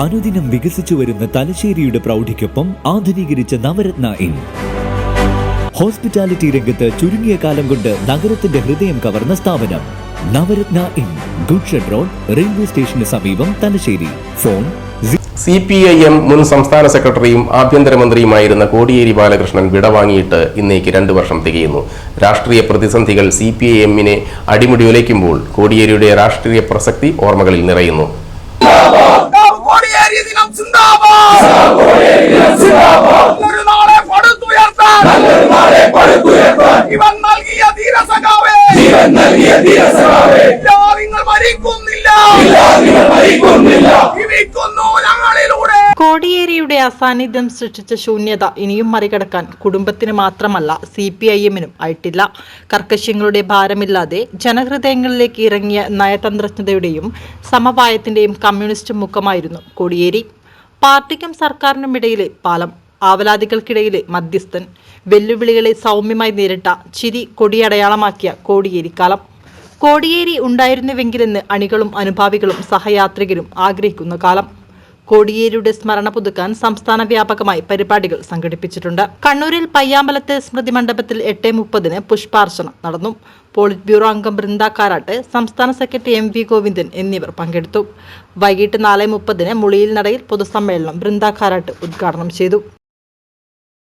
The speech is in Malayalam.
അനുദിനം വികസിച്ചു വരുന്ന തലശ്ശേരിയുടെ പ്രൗഢിക്കൊപ്പം ആധുനീകരിച്ച നവരത്ന ഇൻ. ഹോസ്പിറ്റാലിറ്റി രംഗത്ത് ചുരുങ്ങിയ കാലം കൊണ്ട് നഗരത്തിന്റെ ഹൃദയം കവർന്ന സ്ഥാപനം. നവരത്ന ഇൻ. ഗുഡ്ഷൻ റോഡ് റെയിൽവേ സ്റ്റേഷന് സമീപം Thalassery. Phone C P I M മുൻ സംസ്ഥാന സെക്രട്ടറിയും ആഭ്യന്തരമന്ത്രിയുമായിരുന്ന കോടിയേരി ബാലകൃഷ്ണൻ വിടവാങ്ങിയിട്ട് ഇന്നേക്ക് രണ്ടു വർഷം തികയുന്നു. രാഷ്ട്രീയ പ്രതിസന്ധികൾ സി പി ഐ എമ്മിനെ അടിമുടി ഉലയ്ക്കുമ്പോൾ കോടിയേരിയുടെ രാഷ്ട്രീയ പ്രസക്തി ഓർമ്മകളിൽ നിറയുന്നു. കോടിയേരി ദിനം നല്ലൊരു നാളെ പടുത്തുയർത്താൻ. ഇവൻ നൽകിയ ധീരസഖാവേ. നിങ്ങൾ മരിക്കുന്നില്ല. നിങ്ങൾ ഞങ്ങളിലൂടെ കോടിയേരിയുടെ അസാന്നിധ്യം സൃഷ്ടിച്ച ശൂന്യത ഇനിയും മറികടക്കാൻ കുടുംബത്തിന് മാത്രമല്ല സി പി ഐ എമ്മിനും ആയിട്ടില്ല. കർക്കശ്യങ്ങളുടെ ഭാരമില്ലാതെ ജനഹൃദയങ്ങളിലേക്ക് ഇറങ്ങിയ നയതന്ത്രജ്ഞതയുടെയും സമവായത്തിന്റെയും കമ്മ്യൂണിസ്റ്റ് മുഖമായിരുന്നു കോടിയേരി. പാർട്ടിക്കും സർക്കാരിനും ഇടയിലെ പാലം ആവലാതികൾക്കിടയിലെ മധ്യസ്ഥൻ വെല്ലുവിളികളെ സൗമ്യമായി നേരിട്ട ചിരി കൊടിയടയാളമാക്കിയ കോടിയേരിക്കാലം കോടിയേരി ഉണ്ടായിരുന്നുവെങ്കിലെന്ന് അണികളും അനുഭാവികളും സഹയാത്രികരും ആഗ്രഹിക്കുന്ന കാലം. കോടിയേരിയുടെ സ്മരണ പുതുക്കാൻ സംസ്ഥാന വ്യാപകമായി പരിപാടികൾ സംഘടിപ്പിച്ചിട്ടുണ്ട്. കണ്ണൂരിൽ പയ്യാമ്പലത്തെ സ്മൃതി മണ്ഡപത്തിൽ എട്ട് മുപ്പതിന് പുഷ്പാർച്ചന നടന്നു. പോളിറ്റ് ബ്യൂറോ അംഗം ബൃന്ദ കാരാട്ട് സംസ്ഥാന സെക്രട്ടറി എം വി ഗോവിന്ദൻ എന്നിവർ പങ്കെടുത്തു. വൈകിട്ട് നാല് മുപ്പതിന് മുളിയിൽ നടയിൽ പൊതുസമ്മേളനം ബൃന്ദ കാരാട്ട് ഉദ്ഘാടനം ചെയ്തു.